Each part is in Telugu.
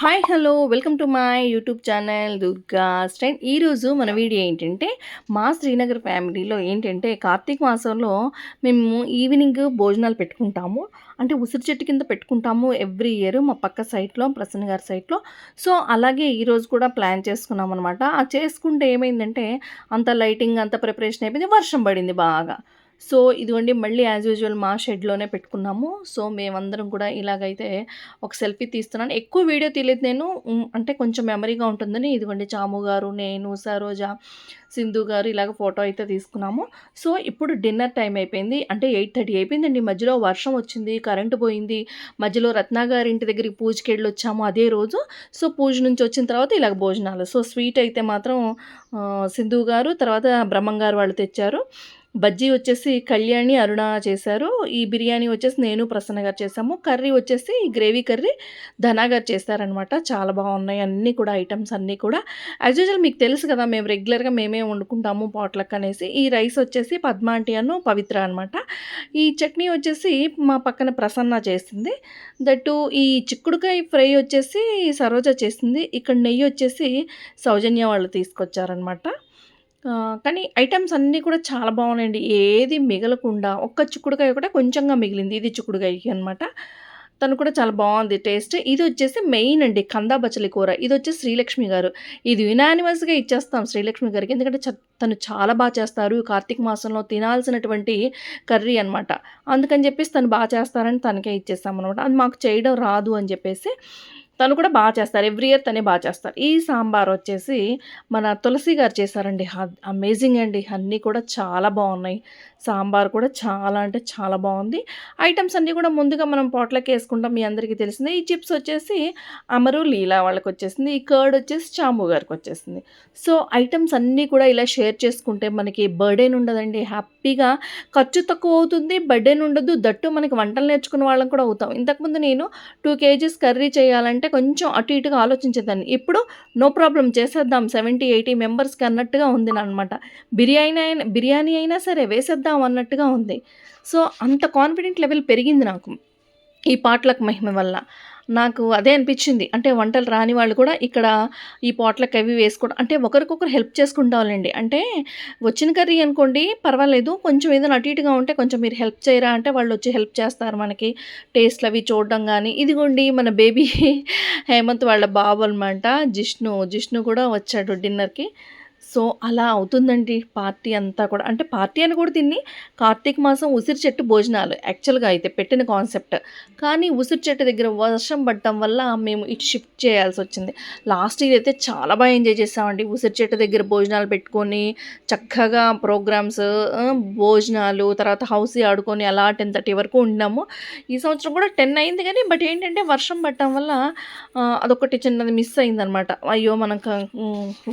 Hi hello welcome to my YouTube channel Durga stain ఈరోజు మన వీడియో ఏంటంటే మా శ్రీనగర్ ఫ్యామిలీలో ఏంటంటే కార్తీక మాసంలో మేము ఈవినింగ్ భోజనాలు పెట్టుకుంటాము. అంటే ఉసిరి చెట్టు కింద పెట్టుకుంటాము ఎవ్రీ ఇయర్ మా పక్క సైట్లో ప్రసన్న గారి సైట్లో సో అలాగే ఈరోజు కూడా ప్లాన్ చేసుకున్నాం అనమాట ఆ చేసుకుంటే ఏమైందంటే అంత లైటింగ్ అంత ప్రిపరేషన్ అయిపోయింది. వర్షం పడింది బాగా. సో ఇదిగోండి మళ్ళీ యాజ్ యూజువల్ మా షెడ్లోనే పెట్టుకున్నాము. సో మేమందరం కూడా ఇలాగైతే ఒక సెల్ఫీ తీస్తున్నాను. ఎక్కువ వీడియో తీయలేదు నేను. అంటే కొంచెం మెమరీగా ఉంటుందని ఇదిగోండి చాము గారు నేను సరోజ సింధు గారు ఇలాగ ఫోటో అయితే తీసుకున్నాము. సో ఇప్పుడు డిన్నర్ టైం అయిపోయింది. అంటే ఎయిట్ థర్టీ అయిపోయిందండి. మధ్యలో వర్షం వచ్చింది కరెంటు పోయింది. మధ్యలో రత్నా గారి ఇంటి దగ్గరికి పూజకి వెళ్ళి వచ్చాము అదే రోజు. సో పూజ నుంచి వచ్చిన తర్వాత ఇలాగ భోజనాలు. సో స్వీట్ అయితే మాత్రం సింధు గారు తర్వాత బ్రహ్మం గారు వాళ్ళు తెచ్చారు. బజ్జీ వచ్చేసి కళ్యాణి అరుణ చేశారు. ఈ బిర్యానీ వచ్చేసి నేను ప్రసన్న గారు చేశాము. కర్రీ వచ్చేసి గ్రేవీ కర్రీ ధనా గారు చేస్తారనమాట చాలా బాగున్నాయి అన్నీ కూడా ఐటమ్స్ అన్నీ కూడా. యాజ్ యూజువల్ మీకు తెలుసు కదా మేము రెగ్యులర్గా మేమే వండుకుంటాము పాట్లకు అనేసి. ఈ రైస్ వచ్చేసి పద్మాంటి అను పవిత్ర అనమాట ఈ చట్నీ వచ్చేసి మా పక్కన ప్రసన్న చేసింది. దట్టు ఈ చిక్కుడుకాయ ఫ్రై వచ్చేసి సరోజ చేసింది. ఇక్కడ నెయ్యి వచ్చేసి సౌజన్య వాళ్ళు తీసుకొచ్చారనమాట కానీ ఐటమ్స్ అన్నీ కూడా చాలా బాగున్నాయండి. ఏది మిగలకుండా ఒక్క చిక్కుడుకాయ కూడా కొంచెంగా మిగిలింది. ఇది చిక్కుడుకాయకి అనమాట తను కూడా చాలా బాగుంది టేస్ట్. ఇది వచ్చేసి మెయిన్ అండి కందా బచ్చలి కూర. ఇది వచ్చేసి శ్రీలక్ష్మి గారు. ఇది యునానిమస్గా ఇచ్చేస్తాం శ్రీలక్ష్మి గారికి. ఎందుకంటే తను చాలా బాగా చేస్తారు. కార్తీక మాసంలో తినాల్సినటువంటి కర్రీ అనమాట అందుకని చెప్పేసి తను బాగా చేస్తారని తనకే ఇచ్చేస్తాం అనమాట అది మాకు చేయడం రాదు అని చెప్పేసి తను కూడా బాగా చేస్తారు. ఎవ్రీ ఇయర్ తనే బాగా చేస్తారు. ఈ సాంబార్ వచ్చేసి మన తులసి గారు చేశారండి. అమేజింగ్ అండి. అన్నీ కూడా చాలా బాగున్నాయి. సాంబార్ కూడా చాలా అంటే చాలా బాగుంది. ఐటమ్స్ అన్నీ కూడా ముందుగా మనం పోట్లకి వేసుకుంటాం. మీ అందరికీ తెలిసిందే. ఈ చిప్స్ వచ్చేసి అమరు లీలా వాళ్ళకి వచ్చేసింది. ఈ కర్డ్ వచ్చేసి చాము గారికి వచ్చేసింది. సో ఐటమ్స్ అన్నీ కూడా ఇలా షేర్ చేసుకుంటే మనకి బర్డెన్ ఉండదండి. హ్యాపీగా ఖర్చు తక్కువ అవుతుంది. బర్డెన్ ఉండదు. దట్టు మనకి వంటలు నేర్చుకున్న వాళ్ళం కూడా అవుతాం. ఇంతకుముందు నేను టూ కేజీస్ కర్రీ చేయాలంటే కొంచెం అటు ఇటుగా ఆలోచించేదాన్ని. ఇప్పుడు నో ప్రాబ్లం చేసేద్దాం సెవెంటీ ఎయిటీ మెంబర్స్కి అన్నట్టుగా ఉంది అనమాట బిర్యానీ అయినా బిర్యానీ అయినా సరే వేసేద్దాం అన్నట్టుగా ఉంది. సో అంత కాన్ఫిడెంట్ లెవెల్ పెరిగింది నాకు ఈ పాటలకు మహిమ వల్ల. నాకు అదే అనిపించింది. అంటే వంటలు రాని వాళ్ళు కూడా ఇక్కడ ఈ పాట్లకు అవి వేసుకోవడం అంటే ఒకరికొకరు హెల్ప్ చేసుకుంటావాలండి అంటే వచ్చిన కర్రీ అనుకోండి పర్వాలేదు. కొంచెం ఏదైనా అటు ఇటుగా ఉంటే కొంచెం మీరు హెల్ప్ చేయరా? అంటే వాళ్ళు వచ్చి హెల్ప్ చేస్తారు మనకి. టేస్ట్లు అవి చూడడం కానీ ఇదిగోండి మన బేబీ హేమంత్ వాళ్ళ బాబు అనమాట జిష్ణు జిష్ణు కూడా వచ్చాడు డిన్నర్కి. సో అలా అవుతుందండి పార్టీ అంతా కూడా. అంటే పార్టీ అని కూడా దీన్ని కార్తీక మాసం ఉసిరి చెట్టు భోజనాలు యాక్చువల్గా అయితే పెట్టిన కాన్సెప్ట్. కానీ ఉసిరి చెట్టు దగ్గర వర్షం పడటం వల్ల మేము ఇటు షిఫ్ట్ చేయాల్సి వచ్చింది. లాస్ట్ ఇయర్ అయితే చాలా బాగా ఎంజాయ్ చేసామండి. ఉసిరి చెట్టు దగ్గర భోజనాలు పెట్టుకొని చక్కగా ప్రోగ్రామ్స్ భోజనాలు తర్వాత హౌస్ ఆడుకొని అలా టెన్ థర్టీ వరకు ఉన్నాము ఈ సంవత్సరం కూడా టెన్ అయింది కానీ బట్ ఏంటంటే వర్షం పడటం వల్ల అదొకటి చిన్నది మిస్ అయిందనమాట. అయ్యో మనం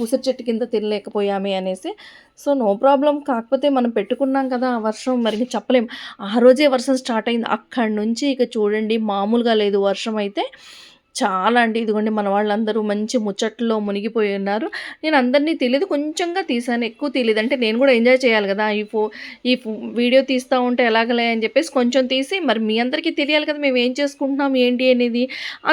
ఉసిరి చెట్టు కింద తినలేక తినలేకపోయామే అనేసి. So no problem. కాకపోతే మనం పెట్టుకున్నాం కదా ఆ వర్షం మరి చెప్పలేం. ఆ రోజే వర్షం స్టార్ట్ అయింది. అక్కడి నుంచి ఇక చూడండి మామూలుగా లేదు వర్షం అయితే. చాలా అండి. ఇదిగోండి మన వాళ్ళందరూ మంచి ముచ్చట్లో మునిగిపోయి ఉన్నారు. నేను అందరినీ తెలియదు కొంచెంగా తీసాను. ఎక్కువ తెలియదు అంటే నేను కూడా ఎంజాయ్ చేయాలి కదా. ఈ ఫో ఈ వీడియో తీస్తూ ఉంటే ఎలాగలే అని చెప్పేసి కొంచెం తీసి మరి మీ అందరికీ తెలియాలి కదా మేము ఏం చేసుకుంటున్నాం ఏంటి అనేది.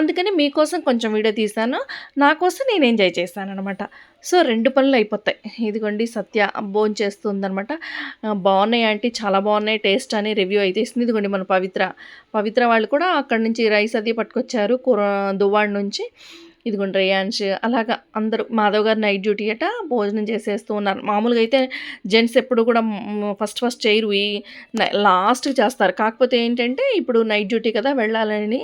అందుకని మీకోసం కొంచెం వీడియో తీశాను నా కోసం నేను ఎంజాయ్ చేశాను అనమాట సో రెండు పనులు అయిపోతాయి. ఇదిగోండి సత్య భోజనం చేస్తుందనమాట బాగున్నాయి ఆంటీ. చాలా బాగున్నాయి. టేస్ట్ అని రివ్యూ అయితే ఇస్తుంది. ఇదిగోండి మన పవిత్ర పవిత్ర వాళ్ళు కూడా అక్కడి నుంచి రైస్ అది పట్టుకొచ్చారు. కూర దువ్వాడ నుంచి ఇదిగోండి రేయాన్ష్ అలాగా అందరూ మాధవ్ గారు నైట్ డ్యూటీ అట భోజనం చేసేస్తూ ఉన్నారు. మామూలుగా అయితే జెంట్స్ ఎప్పుడు కూడా ఫస్ట్ ఫస్ట్ చేయరు. ఈ లాస్ట్కి చేస్తారు. కాకపోతే ఏంటంటే ఇప్పుడు నైట్ డ్యూటీ కదా వెళ్ళాలని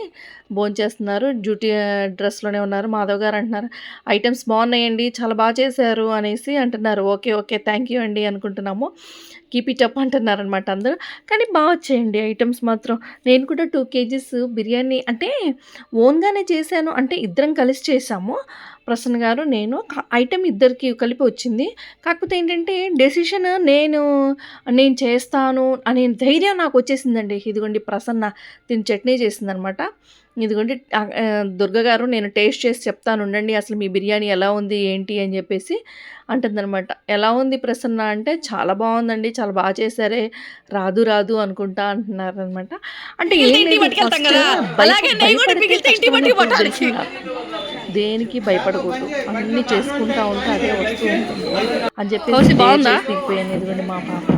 భోంచేస్తున్నారు. డ్యూటీ డ్రెస్లోనే ఉన్నారు. మాధవ్ గారు అంటున్నారు ఐటమ్స్ బాగున్నాయండి చాలా బాగా చేశారు అనేసి అంటున్నారు. ఓకే ఓకే థ్యాంక్ యూ అండి అనుకుంటున్నాము. కీప్ ఇట్ అప్ అంటున్నారు అనమాట అందరూ. కానీ బాగా వచ్చాయండి ఐటమ్స్ మాత్రం. నేను కూడా టూ కేజీస్ బిర్యానీ అంటే ఓన్గానే చేశాను. అంటే ఇద్దరం కలిసి చేసాము. ప్రసన్న గారు నేను ఐటెం ఇద్దరికి కలిపి వచ్చింది. కాకపోతే ఏంటంటే డెసిషన్ నేను నేను చేస్తాను అనే ధైర్యం నాకు వచ్చేసిందండి. ఇదిగోండి ప్రసన్న దీని చట్నీ చేసిందనమాట. ఇదిగోండి ఆ, ఆ, దుర్గ గారు నేను టేస్ట్ చేసి చెప్తాను ఉండండి అసలు మీ బిర్యానీ ఎలా ఉంది ఏంటి అని చెప్పేసి అంటుందన్నమాట ఎలా ఉంది ప్రసన్న అంటే చాలా బాగుందండి చాలా బాగా చేశారే రాదు రాదు అనుకుంటా అంటున్నారు అనమాట అంటే దేనికి భయపడకూడదు. అన్నీ చేసుకుంటా ఉంటే అదే వస్తూ ఉంటుంది. అని చెప్పి బాగుందా? మా పాప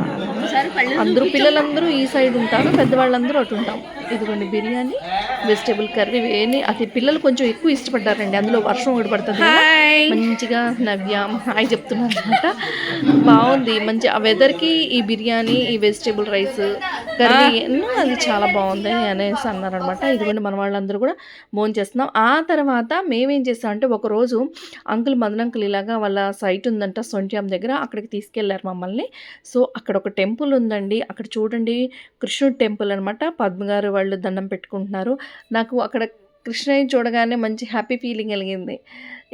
అందరూ పిల్లలందరూ ఈ సైడ్ ఉంటారు పెద్దవాళ్ళందరూ అటు ఉంటాం ఇదిగోండి బిర్యానీ వెజిటేబుల్ కర్రీ వేని అది పిల్లలు కొంచెం ఎక్కువ ఇష్టపడ్డారండి. అందులో వర్షం ఒకటి పడుతుంది మంచిగా నవ్య హాయ్ చెప్తున్నాను అనమాట బాగుంది. మంచి ఆ వెదర్కి ఈ బిర్యానీ ఈ వెజిటేబుల్ రైస్ కర్రీ అది చాలా బాగుంది అనేసి అన్నారనమాట ఇదిగోండి మన వాళ్ళందరూ కూడా భోజనం చేస్తున్నాం. ఆ తర్వాత మేమేం చేస్తామంటే ఒకరోజు అంకుల్ మదన్ అంకుల్ ఇలాగా వాళ్ళ సైట్ ఉందంట సొంట్యాం దగ్గర. అక్కడికి తీసుకెళ్ళారు మమ్మల్ని. సో అక్కడ ఒక టెంపుల్ ఉందండి. అక్కడ చూడండి కృష్ణుడు టెంపుల్ అనమాట పద్మ గారు వాళ్ళు దండం పెట్టుకుంటున్నారు. నాకు అక్కడ కృష్ణయ్య చూడగానే మంచి హ్యాపీ ఫీలింగ్ కలిగింది.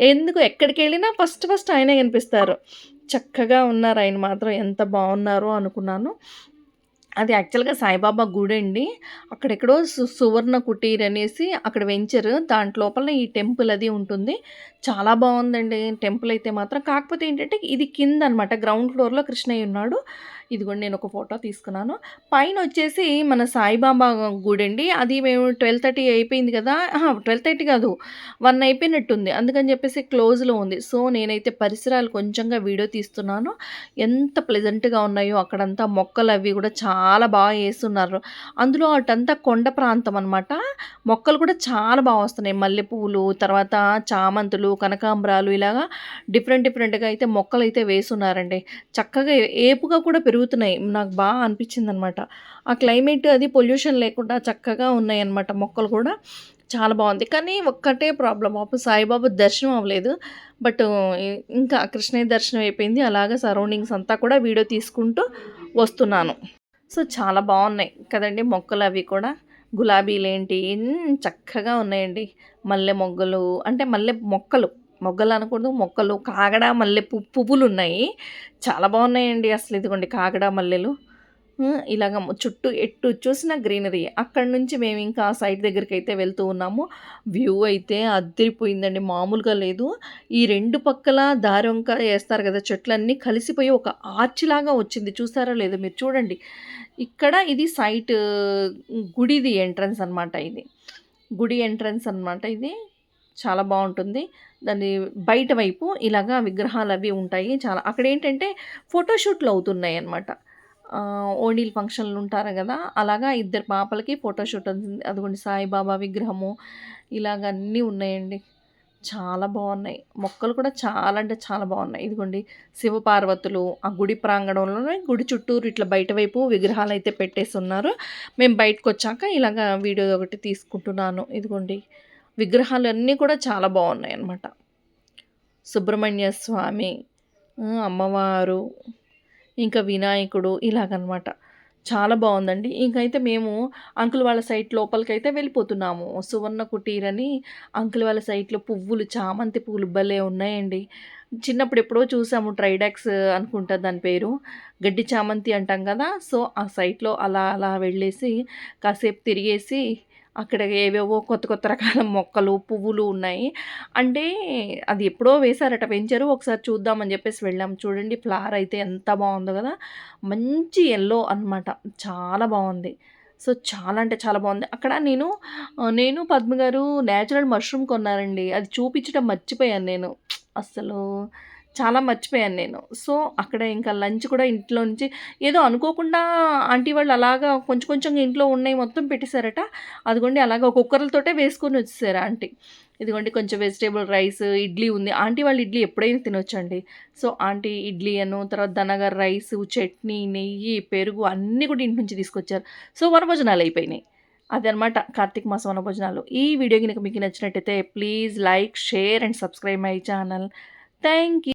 ఎందుకు ఎక్కడికి వెళ్ళినా ఫస్ట్ ఫస్ట్ ఆయనే కనిపిస్తారు. చక్కగా ఉన్నారు ఆయన మాత్రం ఎంత బాగున్నారో అనుకున్నాను. అది యాక్చువల్గా సాయిబాబా గుడి అండి. అక్కడెక్కడో సు సువర్ణ కుటీర్ అనేసి అక్కడ వెంచరు దాంట్లోపల ఈ టెంపుల్ అది ఉంటుంది. చాలా బాగుందండి. టెంపుల్ అయితే మాత్రం. కాకపోతే ఏంటంటే ఇది కింద అనమాట గ్రౌండ్ ఫ్లోర్లో కృష్ణయ్య ఉన్నాడు. ఇదిగోండి నేను ఒక ఫోటో తీసుకున్నాను. పైన వచ్చేసి మన సాయిబాబా గుడి అండి అది మేము ట్వెల్వ్ థర్టీ అయిపోయింది కదా. ట్వెల్వ్ థర్టీ కాదు. వన్ అయిపోయినట్టుంది. అందుకని చెప్పేసి క్లోజ్లో ఉంది. సో నేనైతే పరిసరాలు కొంచెంగా వీడియో తీస్తున్నాను. ఎంత ప్లెజెంట్గా ఉన్నాయో అక్కడంతా మొక్కలు అవి కూడా చాలా బాగా వేస్తున్నారు అందులో అటంతా కొండ ప్రాంతం అనమాట మొక్కలు కూడా చాలా బాగా వస్తున్నాయి. మల్లెపూలు తర్వాత చామంతులు కనకాంబరాలు ఇలాగా డిఫరెంట్ డిఫరెంట్గా అయితే మొక్కలు అయితే వేస్తున్నారండి చక్కగా ఏపుగా కూడా పెరుగుతున్నాయి. నాకు బాగా అనిపించింది అనమాట ఆ క్లైమేట్ అది పొల్యూషన్ లేకుండా చక్కగా ఉన్నాయి అన్నమాట మొక్కలు కూడా. చాలా బాగుంది. కానీ ఒక్కటే ప్రాబ్లం అప్పుడు సాయిబాబా దర్శనం అవ్వలేదు. బట్ ఇంకా కృష్ణయ్య దర్శనం అయిపోయింది. అలాగా సరౌండింగ్స్ అంతా కూడా వీడియో తీసుకుంటూ వస్తున్నాను. సో చాలా బాగున్నాయి కదండి మొక్కలు అవి కూడా. గులాబీలు ఏంటి ఎన్ని చక్కగా ఉన్నాయండి. మల్లె మొగ్గలు అంటే మల్లె మొక్కలు. మొగ్గలు అనకూడదు మొక్కలు కాగడ మల్లె పువ్వులు ఉన్నాయి చాలా బాగున్నాయండి అసలు ఇదిగోండి కాగడ మల్లెలు. ఇలాగ చుట్టూ ఎట్టు చూసిన గ్రీనరీ. అక్కడి నుంచి మేము ఇంకా సైట్ దగ్గరికి అయితే వెళ్తూ ఉన్నాము. వ్యూ అయితే అద్దరిపోయిందండి మామూలుగా లేదు. ఈ రెండు పక్కల దారంక వేస్తారు కదా చెట్లన్నీ కలిసిపోయి ఒక ఆర్చ్ లాగా వచ్చింది. చూసారా లేదో మీరు చూడండి. ఇక్కడ ఇది సైట్ గుడిది ఎంట్రన్స్ అన్నమాట ఇది. గుడి ఎంట్రన్స్ అన్నమాట ఇది. చాలా బాగుంటుంది. దాని బయట వైపు ఇలాగా విగ్రహాలు అవి ఉంటాయి. చాలా అక్కడ ఏంటంటే ఫోటోషూట్లు అవుతున్నాయి అన్నమాట. ఓణీల ఫంక్షన్లు ఉంటారు కదా అలాగా ఇద్దరు పాపలకి ఫోటోషూట్ అవుతుంది అదిగోండి సాయిబాబా విగ్రహము ఇలాగ అన్నీ ఉన్నాయండి. చాలా బాగున్నాయి మొక్కలు కూడా చాలా అంటే చాలా బాగున్నాయి ఇదిగోండి శివపార్వతులు ఆ గుడి ప్రాంగణంలోనే గుడి చుట్టూరు ఇట్లా బయట వైపు విగ్రహాలు అయితే పెట్టేసి ఉన్నారు మేము బయటకు వచ్చాక ఇలాగ వీడియో ఒకటి తీసుకుంటున్నాను. ఇదిగోండి విగ్రహాలు అన్నీ కూడా చాలా బాగున్నాయి అన్నమాట. సుబ్రహ్మణ్య స్వామి అమ్మవారు ఇంకా వినాయకుడు ఇలాగనమాట చాలా బాగుందండి ఇంకైతే మేము అంకుల్ వాళ్ళ సైట్ లోపలికైతే వెళ్ళిపోతున్నాము. సువర్ణ కుటీర్ అని అంకుల్ వాళ్ళ సైట్లో పువ్వులు చామంతి పువ్వులు భలే ఉన్నాయండి. చిన్నప్పుడు ఎప్పుడో చూసాము ట్రైడాక్స్ అనుకుంటా దాని పేరు. గడ్డి చామంతి అంటాం కదా! సో ఆ సైట్లో అలా అలా వెళ్ళేసి కాసేపు తిరిగేసి అక్కడ ఏవేవో కొత్త కొత్త రకాల మొక్కలు పువ్వులు ఉన్నాయి. అంటే అది ఎప్పుడో వేశారట పెంచారు. ఒకసారి చూద్దామని చెప్పేసి వెళ్ళాం. చూడండి ఫ్లవర్ అయితే ఎంత బాగుందో కదా. మంచి ఎల్లో అన్నమాట. చాలా బాగుంది. సో చాలా అంటే చాలా బాగుంది. అక్కడ నేను నేను పద్మ గారు న్యాచురల్ మష్రూమ్ కొన్నారండి. అది చూపించడం మర్చిపోయాను నేను. అస్సలు చాలా మర్చిపోయాను నేను. సో అక్కడ ఇంకా లంచ్ కూడా ఇంట్లో నుంచి ఏదో అనుకోకుండా ఆంటీ వాళ్ళు అలాగా కొంచెం కొంచెం ఇంట్లో ఉన్నాయి మొత్తం పెట్టేశారట. అదిగోండి అలాగా కుక్కర్లతోటే వేసుకొని వచ్చేసారు ఆంటీ. ఇదిగోండి కొంచెం వెజిటేబుల్ రైస్ ఇడ్లీ ఉంది. ఆంటీ వాళ్ళు ఇడ్లీ ఎప్పుడైనా తినొచ్చండి. సో ఆంటీ ఇడ్లీ అను తర్వాత దనగర్ రైస్ చట్నీ నెయ్యి పెరుగు అన్నీ కూడా ఇంటి నుంచి తీసుకొచ్చారు. సో వనభోజనాలు అయిపోయినాయి. అదనమాట కార్తీక మాసం వనభోజనాలు. ఈ వీడియో కనుక మీకు నచ్చినట్టయితే please like share and subscribe my channel. Thank you